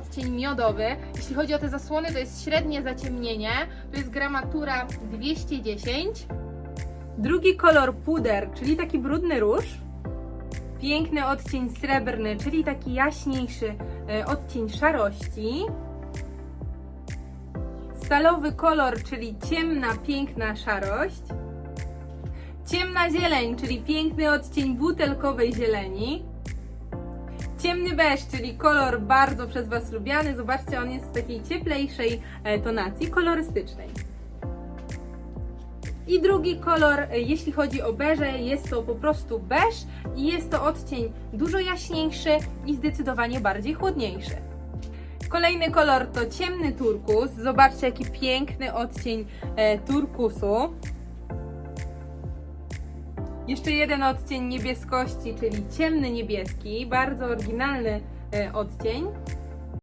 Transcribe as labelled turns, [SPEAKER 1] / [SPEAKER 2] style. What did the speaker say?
[SPEAKER 1] odcień miodowy. Jeśli chodzi o te zasłony, to jest średnie zaciemnienie. To jest gramatura 210.
[SPEAKER 2] Drugi kolor puder, czyli taki brudny róż. Piękny odcień srebrny, czyli taki jaśniejszy e, odcień szarości. Stalowy kolor, czyli ciemna, piękna szarość. Ciemna zieleń, czyli piękny odcień butelkowej zieleni. Ciemny beż, czyli kolor bardzo przez Was lubiany. Zobaczcie, on jest w takiej cieplejszej e, tonacji, kolorystycznej. I drugi kolor, e, jeśli chodzi o beże, jest to po prostu beż i jest to odcień dużo jaśniejszy i zdecydowanie bardziej chłodniejszy. Kolejny kolor to ciemny turkus. Zobaczcie, jaki piękny odcień e, turkusu. Jeszcze jeden odcień niebieskości, czyli ciemny niebieski, bardzo oryginalny e, odcień.